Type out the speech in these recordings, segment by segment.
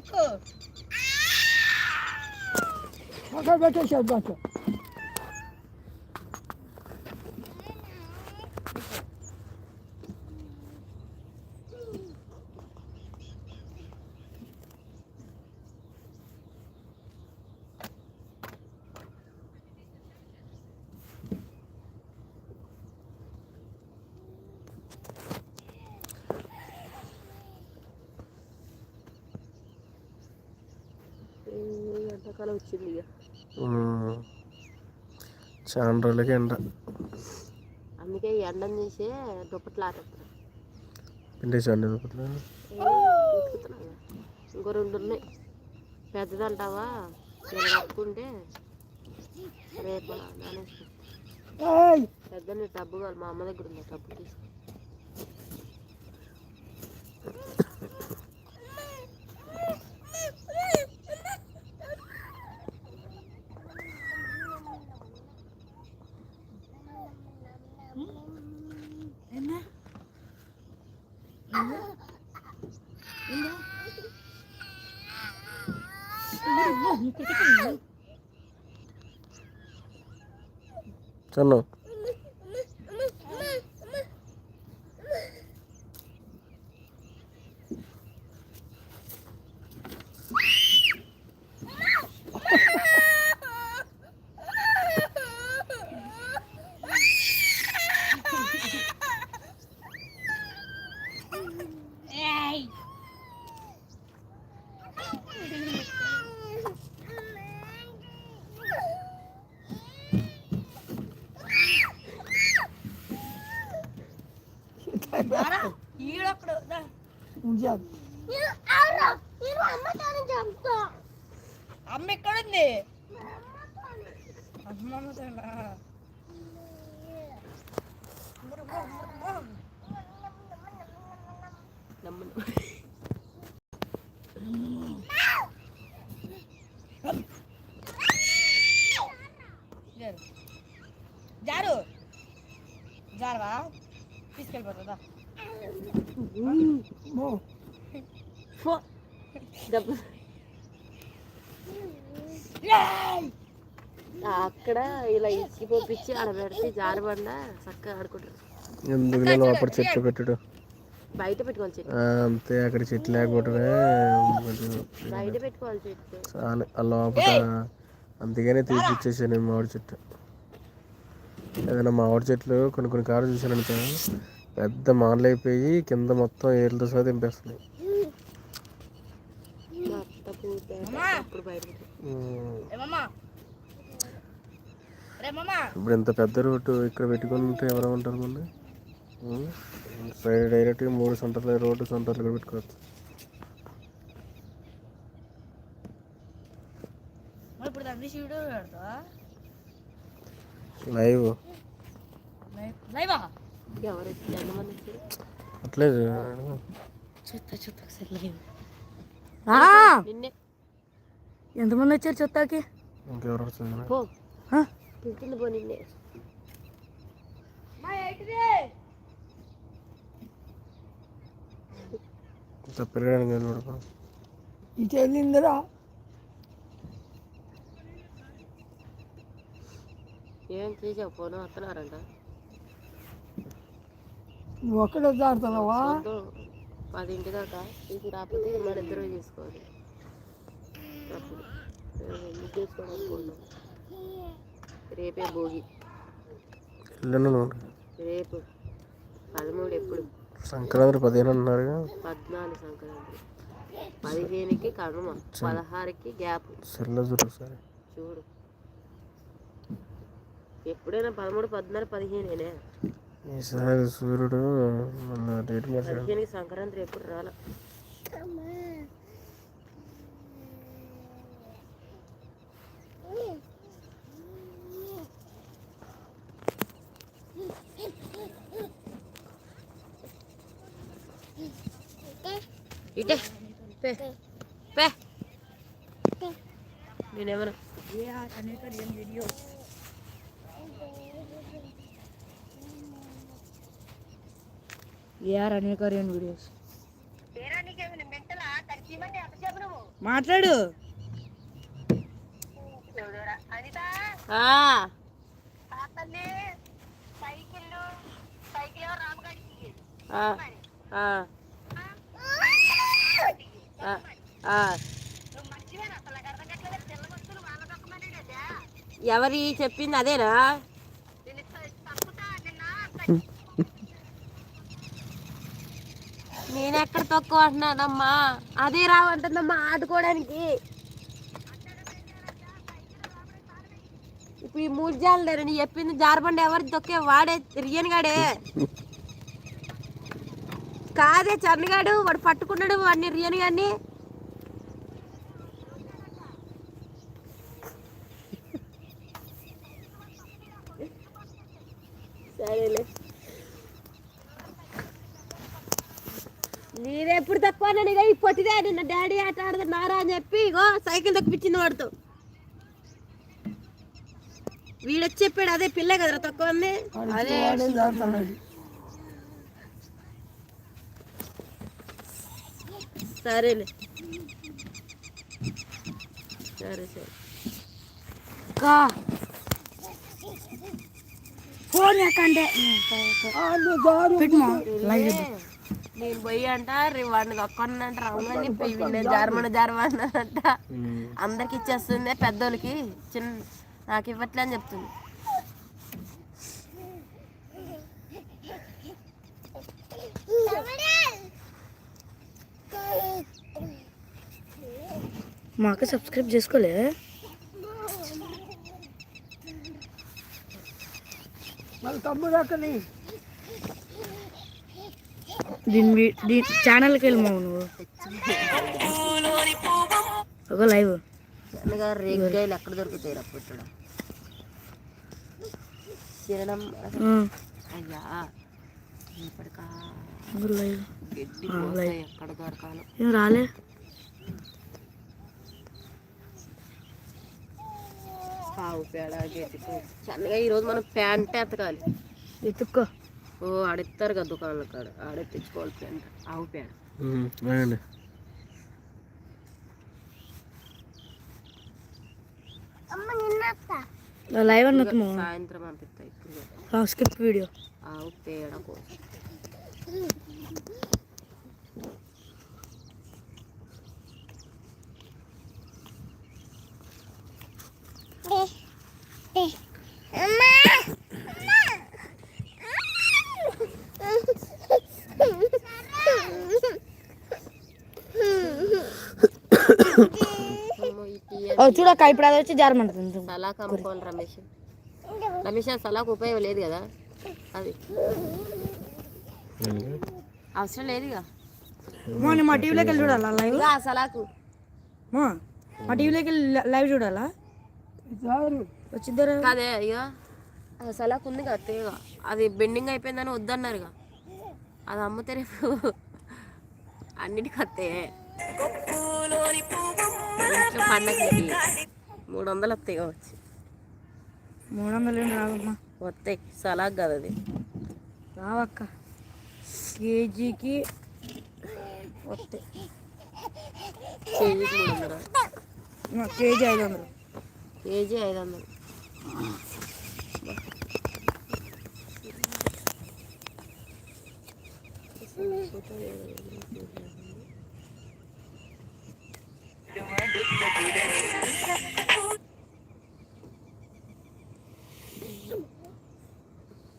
Eko. Bakar bakar şey bakar. చాలా రోజులకి ఎండ. అందుకే ఎండను చేసే దుప్పట్లు ఆరేస్తారు పిండేసాను దుప్పట్లు? ఇంకో రెండు ఉన్నాయి. పెద్దదంటావా? నేను కట్టుకుంటే రేపు నానేసి ఏయ్! పెద్ద టబ్బు కావాలి మా అమ్మ దగ్గర ఉంది టబ్బు తీసుకు. చన్ను జారవా తీసుకెళ్ళిపోతుందా మో ఫో దెబ్బ అక్కడ ఇలా ఇచ్చి పంపించి ఆడ పెడితే జారబండ చక్కగా ఆడుకుంటారు. ఎందుకు లోపల చెట్లు పెట్టడు? బయట పెట్టుకోవాలి చెట్టు. ఆ, అంతే అక్కడ చెట్లు లేకపోవడమే కొంచెం బయట పెట్టుకోవాలి చెట్టు. చాలు లోపల అందుకనే తీపిచ్చేసాను నేను మామిడి చెట్టు. ఏదైనా మామిడి చెట్లు కొన్ని కొన్ని కారు చూసాను పెద్ద మానలు అయిపోయి కింద మొత్తం ఏళ్ళతో సహా మమ్మా ఇప్పుడు ఇంత పెద్ద రోడ్డు ఇక్కడ పెట్టుకుంటే ఎవరు ఉంటారు మళ్ళీ. సైడ్ డైరెక్ట్గా మూడు సెంటర్లు రోడ్డు సెంటర్లు కూడా పెట్టుకోవచ్చు. ఇప్పుడు దాన్ని పెడతావా లైవ్. లైవా? ఎవరు వచ్చి ఎంతమంది వచ్చారు అట్లే చూస్తా చూస్తా ఒకసారి ఎంతమంది వచ్చారు చుట్టాకి ఇంకెవరు నిన్నే. పెరగడానికి. ఇటు ఏం చేసావు ఫోన్ వస్తున్నారంట నువ్వు ఒక్కడే దాడుతున్నావా వద్దు పదింటి దాకా ఇది రాకపోతే మన ఇద్దరు చేసుకోవాలి అప్పుడు అనుకుంటున్నాం రేపే భోగి. రేపు పదమూడు ఎప్పుడు? సంక్రాంతి పదిహేను అన్నారుగా పద్నాలుగు సంక్రాంతి. పదిహేనుకి కనుమ పదహారుకి గ్యాప్. సరే. చూడు. ఎప్పుడైనా పదమూడు పద్నాలుగు పదిహేనేనే ఈసారి సూర్యుడు మన డేట్ మార్చాడు. పదిహేనుకి సంక్రాంతి ఎప్పుడు రాల? ఇటే పే పే. నేనేమన్నా? రెండు వీడియోస్ మాట్లాడు ఏఆర్ అనేకరియన్ వీడియోస్ మాట్లాడు. ఎవరి చెప్పింది అదేనా? నేను ఎక్కడ తక్కువ అంటున్నానమ్మా అదే రావంటుందమ్మా ఆడుకోవడానికి ఇప్పుడు ఈ మూడు జాలు చెప్పింది జారబండి ఎవరు తొక్కే వాడే రియన్ గాడే కాదే చన్నగాడు వాడు పట్టుకున్నాడు వాడిని రియన్ గాడిని సరేలే. ఇక ఈ పొట్టిదే నిన్న డాడీ ఆట ఆడుతున్నారా అని చెప్పి ఇగో సైకిల్ తొక్కిపించింది వాడితో వీడొచ్చి చెప్పాడు అదే పిల్ల కదరా తక్కువ అదే. సరేలే. సరే సరే. ఫోన్ ఆ, నువ్వు జారు నేను పోయి అంట రే వాడిని కక్కొనంట రావునని చెప్పి వీడిని జారమణ జారమన్నాడంట అందరికి ఇచ్చేస్తుంది పెద్దోళ్ళకి చిన్న నాకు ఇవ్వట్లే అని చెప్తుంది. మా అక్క సబ్స్క్రైబ్ చేసుకోలే? మళ్ళీ తమ్ముడు అక్కని. దీని దీని ఛానల్కి వెళ్ళిమావు నువ్వు. ఒక లైవ్. అనగా రేగ్గాయలు ఎక్కడ దొరుకుతాయి పుట్టడం తినడం అయ్యా ఇప్పటికా ఎక్కడ దొరకాలి. ఏం రాలే. ఆవు పేడ చల్లగా ఈరోజు మనం ప్యాంట్ ఎతకాలి. ఎత్తుక్కో ఓ ఆడిస్తారు కదా దుకాణాల కాడ. ఆడే తెచ్చుకోవాలి ప్యాంట్. ఆవు పేడ వేయండి లైవ్ అన్నట్టు సాయంత్రం పంపిస్తాయి ఇప్పుడు. Skip video. ఆవు పేడ కోసం అమ్మో, ఈ చూడక్క ఇప్పుడు అది వచ్చి జారమంటుంది సలాక్ అమ్ముకోవాలి రమేష్. రమేష్ ఆ సలాక్ ఉపయోగం లేదు కదా? అది. అవసరం లేదు ఇక. మోని మా టీవీలోకి వెళ్ళి చూడాలా లైవ్ సలాకు. మా మా టీవీలోకి వెళ్ళి లైవ్ చూడాలా? జారు వచ్చిద్దరు. కాదే ఇక ఆ సలాక్ ఉంది కదా తీగ అది బెండింగ్ అయిపోయిందని వద్దన్నారు ఇక. అది అమ్మితే రేపు అన్నిటికి వస్తే ఇంట్లో పండగకి మూడు వందలు వస్తాయి కావచ్చు. మూడు వందలు రావమ్మా వస్తాయి. సలాక్ కదా అది. రావక్క. కేజీకి వస్తాయి. కేజీకి మూడు వందలు కేజీ ఐదు వందలు కేజీ ఐదు వందలు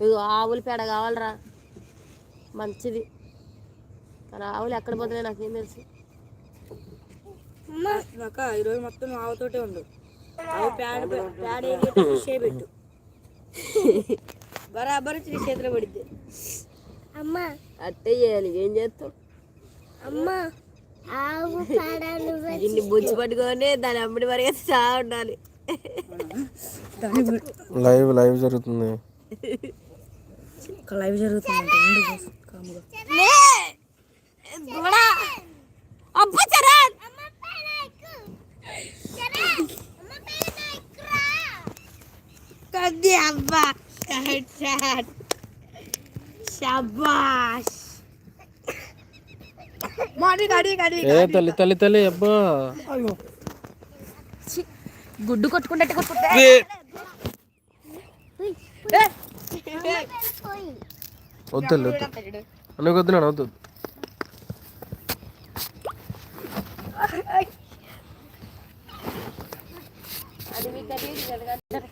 ఇగో ఆవుల పేడ కావాలరా. మంచిది. కానీ ఆవులు ఎక్కడ పోతున్నాయి నాకేం తెలుసు. అక్క ఈరోజు మొత్తం ఆవుతోటే ఉండు ఆవు పేడ పేడ ఏరిగేటప్పుడు చేయబెట్టు బరాబర్ నీ చేతిలో పడిద్ది. అట్టే చేయాలి. ఏం చేస్తాం దీన్ని బుజ్జి పట్టుకొని దాని అమ్మడి వరకు చా ఉండాలి. లైవ్ లైవ్ జరుగుతుంది. లైవ్ కూడా అబ్బా అబ్బా శబాష్ మా కడి కడి కడి ఏ తల్లి తల్లి తల్లి అబ్బా. అయ్యో. గుడ్డు కొట్టుకుంటే వద్దు. వద్దు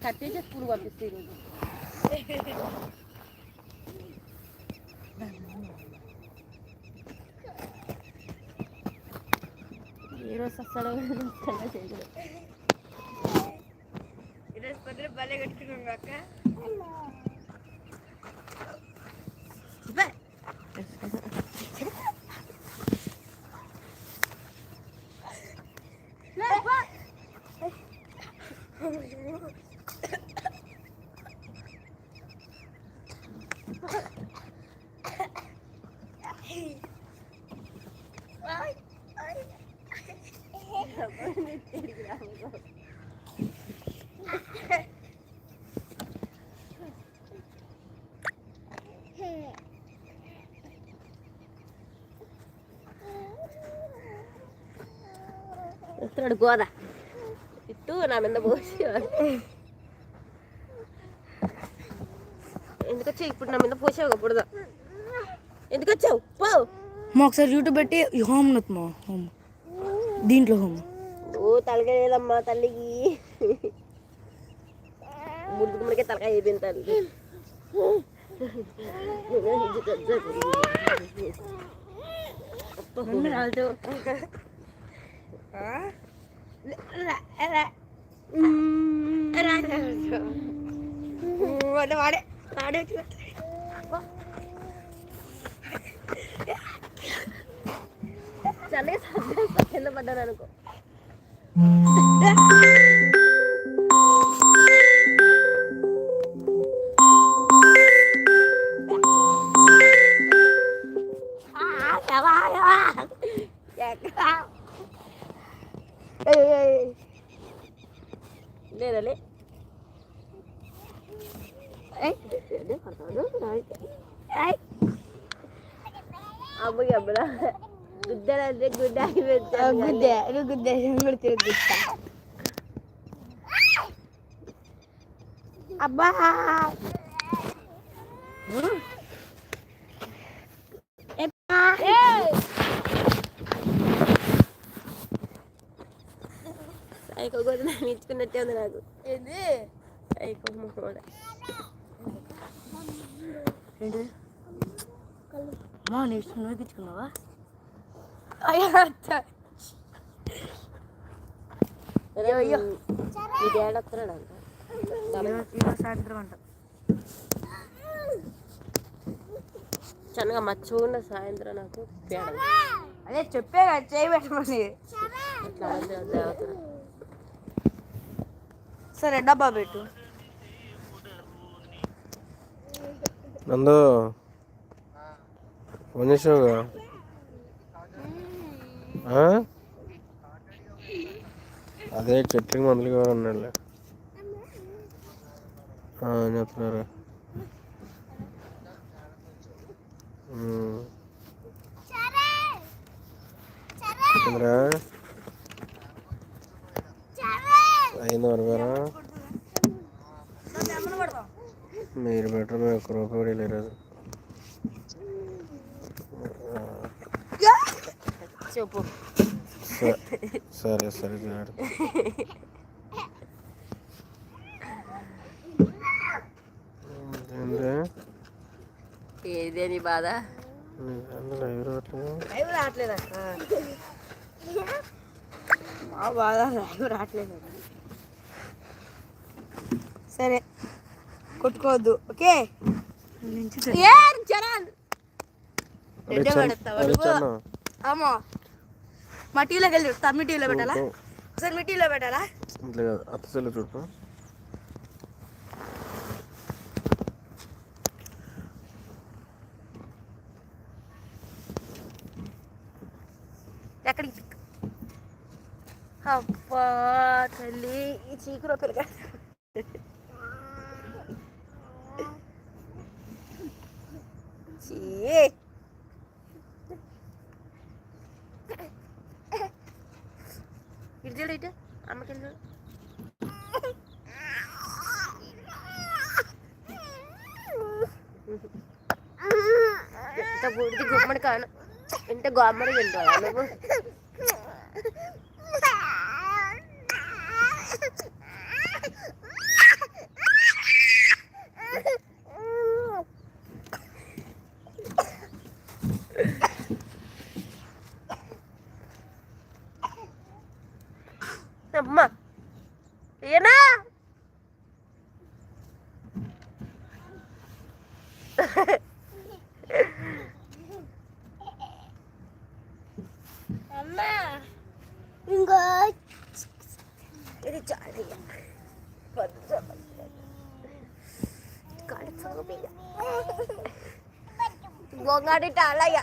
కట్టేసి స్కూల్ పంపిస్తే ఈరోజు ఏ రోజు వస్తాడో తెలియదు చేయలేదు ఈరోజు పొద్దున వస్తున్నాడు గోద. ఇట్టు నా మీద పోసి ఎందుకొచ్చావు? ఇప్పుడు నా మీద పోసావు కప్పుడు ఎందుకొచ్చావు? పో. మా ఒకసారి యూట్యూబ్ పెట్టి హోమ్ నొత్తు హోమ్. దీంట్లో home. ఓ తలకాయ లేదమ్మా తల్లికి ముడుకు ముడికే తలకాయ అయిపోయింది తల్లి వాడే వాడే వాడే చల్లగా సర్దేస్తా కింద పడ్డాను అనుకో Yeah. గుద్దే నువ్వు గుద్దే కూడా తిరుగుతా అబ్బా సైకో కూడా నేను ఇచ్చుకున్నట్టే ఉంది నాకు ఏంది సైకో మొహోడ ఏంటి మా నీ నువ్వు ఎక్కించుకున్నావా ఈ డాడీ వస్తున్నాడు అంట. ఈరోజు సాయంత్రం అంట. చన్నగా మచ్చ ఉన్న సాయంత్రం నాకు పేడ అదే చెప్పే కదా చేయి పెట్టమని. అట్లా ఉంది ఆ దేవత సరే డబ్బా పెట్టు. నందు ఆ? అదే చెట్లకి మందులు కావాలి అన్నాడులే. ఆ, ఏం చెప్తున్నారు. ఏందిరా? అయింది వరగారా మీరు బెటర్ మేము ఒక్క రూపాయి కూడా లేరు చెప్పు. సరే. సరే ఏదే? నీ బాధ? రావట్లేదు? లైవ్ రావట్లేదు? మా బాధ లైవ్ రావట్లేదు. సరే కొట్టుకోవద్దు ఓకే? ఏ జనాల్? అమ్మో. మా టీలోకి వెళ్ళి తమ్మి టీలో పెట్టాలా? ఒకసారి మీ టీలో పెట్టాలా? ఇంట్లో కాదు అత్త చెల్లి చూడు. ఎక్కడికి? అబ్బా తల్లి ఈ చీకులో పెరగా చీ చూడు ఇటు అమ్మకి చూడు ఇంత బూడిది గుమ్మడి కాను ఇంత గోమ్మడి తింటావా నువ్వు? ငါတိတာလိုက်ရ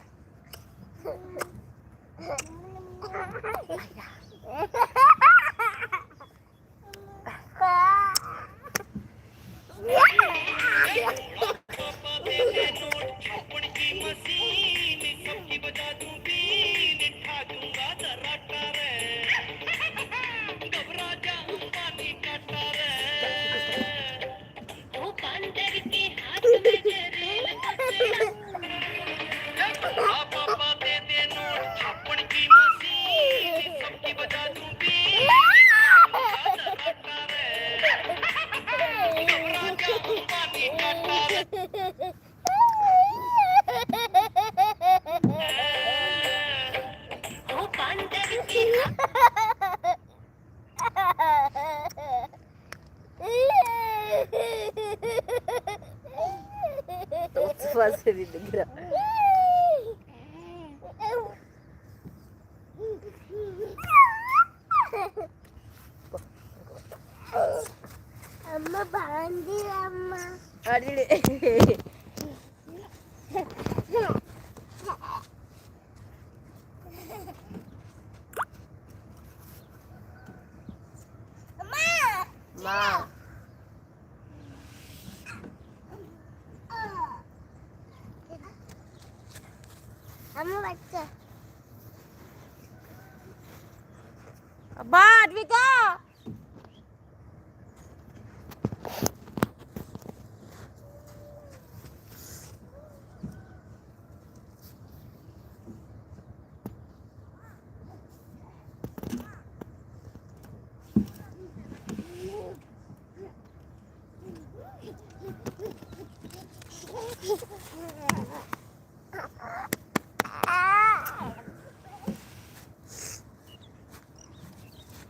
Hehehehe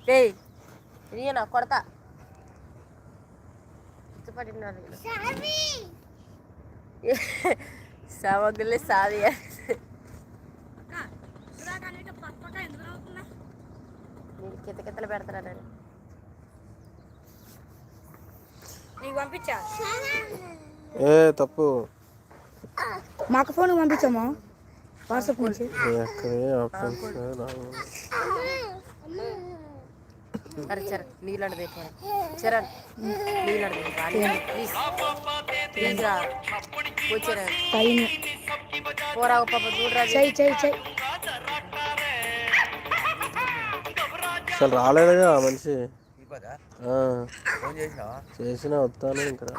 ఏయ్ ఇయ్యనా కొడతా. ఇష్టపడినారు వీళ్ళు. సావి! నేను కిత కితలు పెడతారని నీకు పంపించా? ఏ తప్పు. మా అక్క ఫోన్ పంపించామా వాట్సాప్ నుంచి. సరే చరణ్ నీళ్ళని దేపారు చరణ్ నీళ్ళని ప్లీజ్ పోరా పాప చూడరా చెయ్యి చెయ్యి చెయ్యి అసలు రాలేదుగా మనిషి. చేసినా వస్తాను ఇంకా. రా.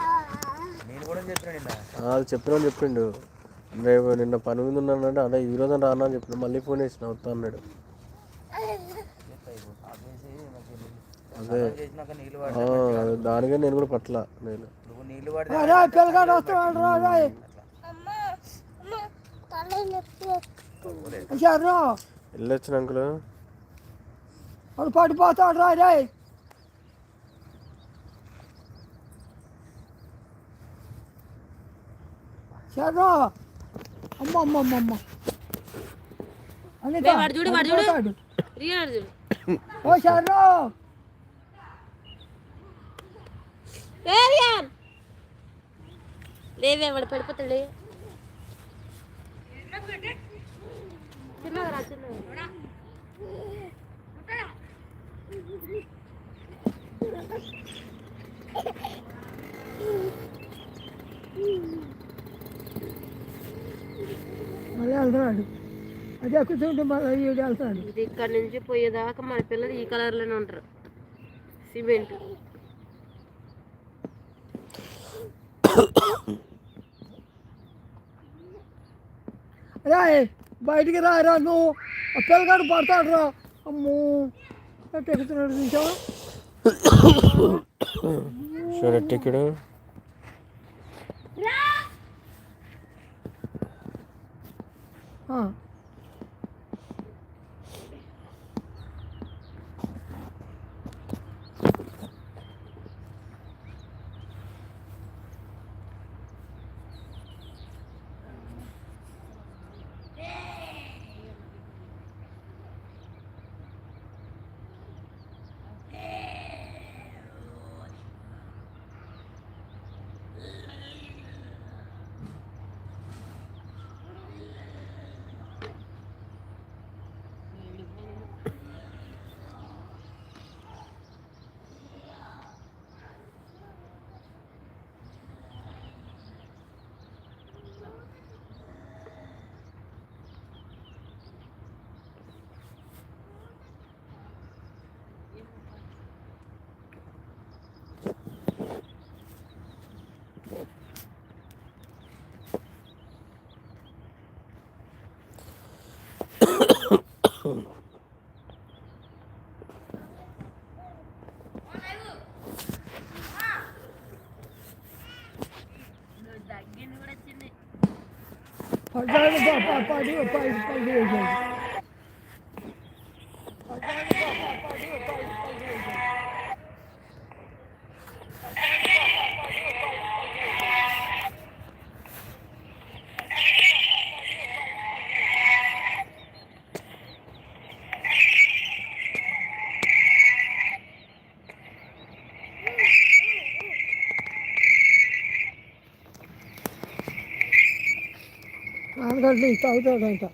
నేను కూడా చెప్పిన నిన్న? ఆ, అది చెప్పినా చెప్పిండు. రేపు నిన్న పని మీద ఉన్నానంటే అదే ఈ రోజు రానా అని చెప్పిన మళ్ళీ ఫోన్ చేసిన వస్తా అన్నాడు చెప్తా ఇప్పుడు ఆపేసి నాకు నీళ్ళు- అదే. దానికే నేను కూడా పట్ల నేను. వెళ్ళొచ్చిన అంకుల్? వాడు పడిపోతాడు రా రే. చర్రా అమ్మ అమ్మ అమ్మ అమ్మ. అనిత, చూడు, చూడు. ఓ చర్రా ఏరియాన్! లేవే వాడు పడిపోతాడు. చిన్నగా మళ్ళీ వెళ్తున్నాడు. అది మళ్ళీ ఈడు వెళ్తాడు ఇది ఇక్కడ నుంచి పోయేదాకా మన పిల్లలు ఈ కలర్లోనే ఉంటారు. సిమెంట్. బయటికి రారా నువ్వు. ఆ పిల్లగాడు పడతాడు రా. అమ్మో. ఎక్కుతున్నాడు చూసావా షూరెట్ ఇక్కడ ఆ. పడ్డాడు పా- పా- పడి పడి పడి వేసాడు నాన్నగడ్డ తాగుతాడంట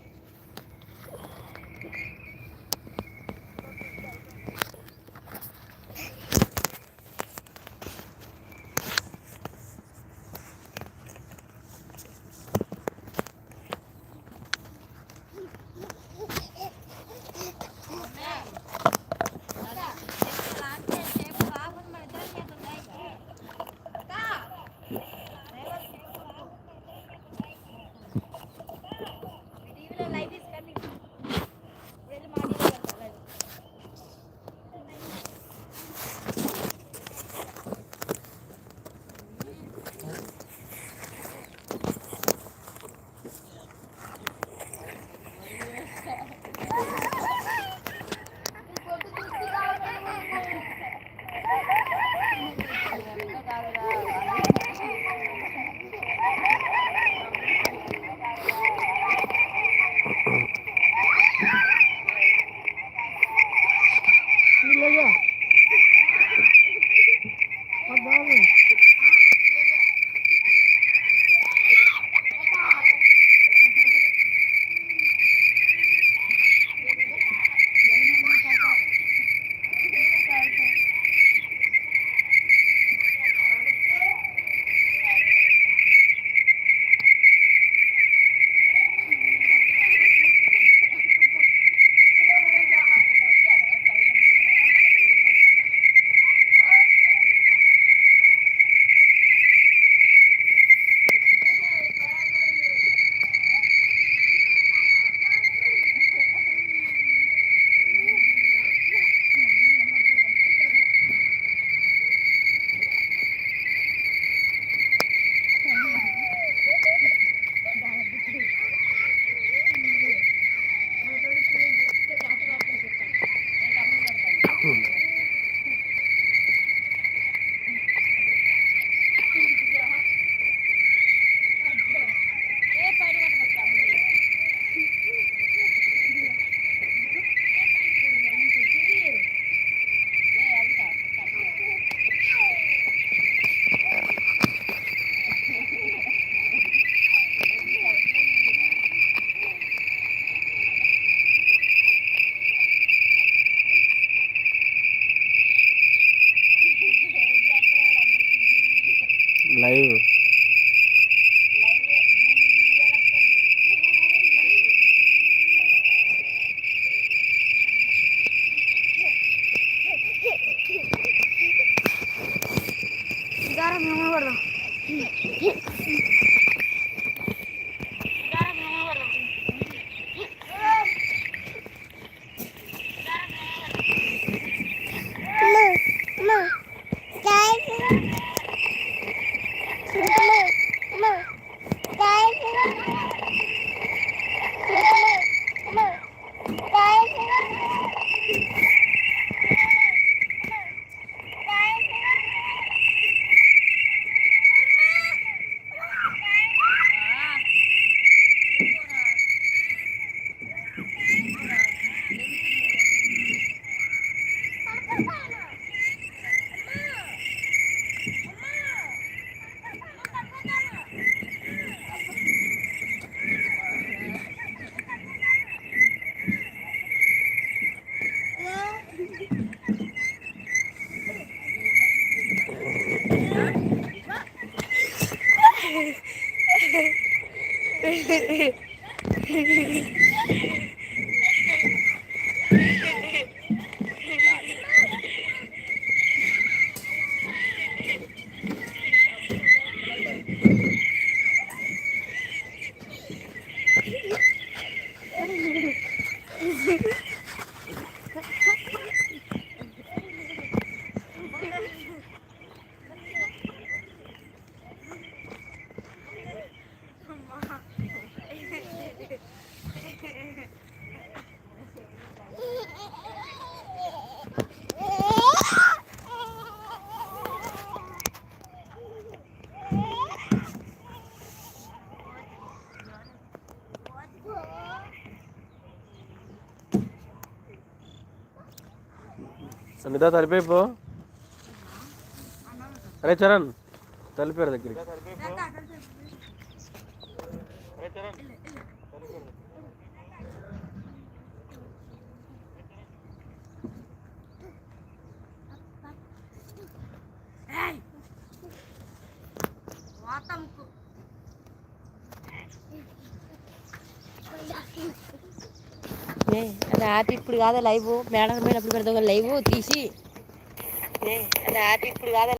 సునీత తలిపేపో అరే చరణ్ తలిపారు దగ్గరికి ఏ, రాత్రి ఇప్పుడు కాదా లైవ్. మేడం పోయినప్పుడు పెడతాం లైవ్ తీసి. రాత్రి ఇప్పుడు కాదా